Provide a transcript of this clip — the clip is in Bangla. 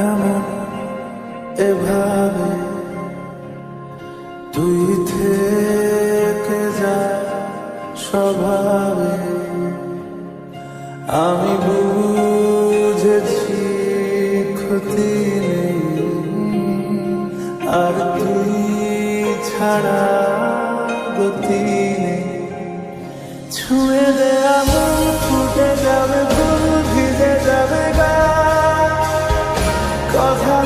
এমন এভাবে তুই থেকে যা স্বভাবে আমি বুঝেছি ক্ষতি নেই, আর তুই ছাড়া গতি নেই। ছুঁয়ে দেয়া ফুটে যাবে ভিজে যাবে গা। কথা